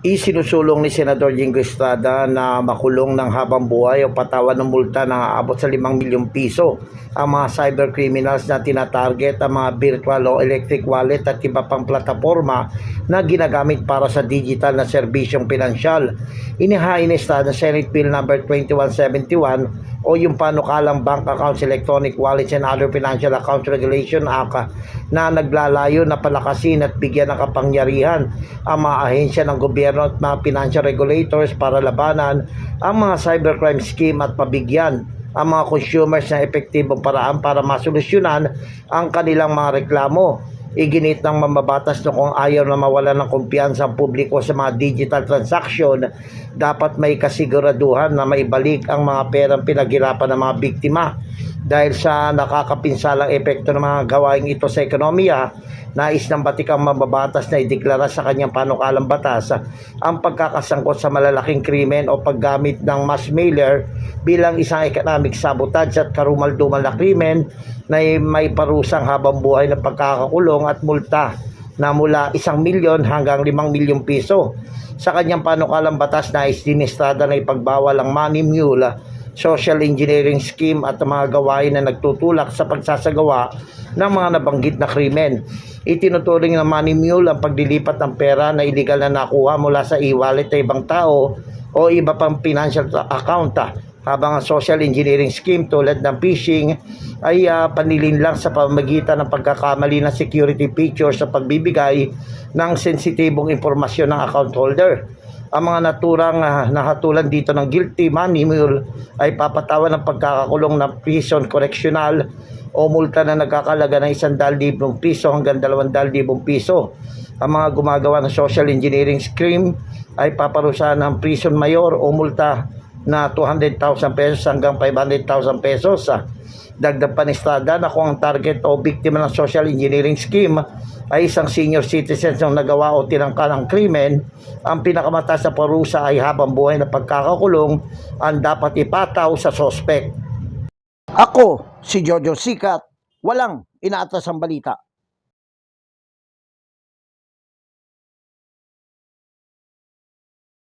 Isinusulong ni Senador Jingo Estrada na makulong ng habang buhay o patawan ng multa na aabot sa 5 milyong piso ang mga cyber criminals na tinatarget ang mga virtual o electric wallet at iba pang plataforma na ginagamit para sa digital na serbisyong pinansyal. Inihain ni Estrada Senate Bill number 2171 o yung panukalang Bank Accounts Electronic Wallets and Other Financial Accounts Regulation Act na naglalayo na palakasin at bigyan ng kapangyarihan ang mga ahensya ng gobyerno at mga financial regulators para labanan ang mga cybercrime scheme at mabigyan ang mga consumers na epektibong paraan para masolusyonan ang kanilang mga reklamo. Iginit ng mambabatas na kung ayaw na mawala ng kumpiyansa ang publiko sa mga digital transaction, dapat may kasiguraduhan na maibalik ang mga perang pinaghirapan ng mga biktima. Dahil sa nakakapinsalang epekto ng mga gawain ito sa ekonomiya, nais ng batikang mambabatas na ideklara sa kanyang panukalang batas ang pagkakasangkot sa malalaking krimen o paggamit ng mass mailer bilang isang economic sabotage at karumal-dumal na krimen na may parusang habang buhay na pagkakakulong at multa na mula isang milyon hanggang limang milyong piso. Sa kanyang panukalang batas na isdinestrada na ipagbawal ang money mule, social engineering scheme at mga gawain na nagtutulak sa pagsasagawa ng mga nabanggit na krimen. Itinuturing ng money mule ang paglilipat ng pera na illegal na nakuha mula sa e-wallet ng ibang tao o iba pang financial account ah, habang ang social engineering scheme tulad ng phishing ay uh, panilin lang sa pamamagitan ng pagkakamali ng security features sa pagbibigay ng sensitibong impormasyon ng account holder. Ang mga naturang uh, nahatulan dito ng guilty money mule ay papatawan ng pagkakakulong ng prison correctional o multa na nagkakalaga ng 100,000 piso hanggang 200,000 piso. Ang mga gumagawa ng social engineering scheme ay paparusahan ng prison mayor o multa na 200,000 pesos hanggang 500,000 pesos. Ah, Dagdag pa ni Estrada na kung ang target o biktima ng social engineering scheme ay isang senior citizen na nagawa o tinangka ng krimen, ang pinakamataas na parusa ay habang buhay na pagkakakulong ang dapat ipataw sa sospek. Ako, si Jojo Sikat, walang inaatas ang balita.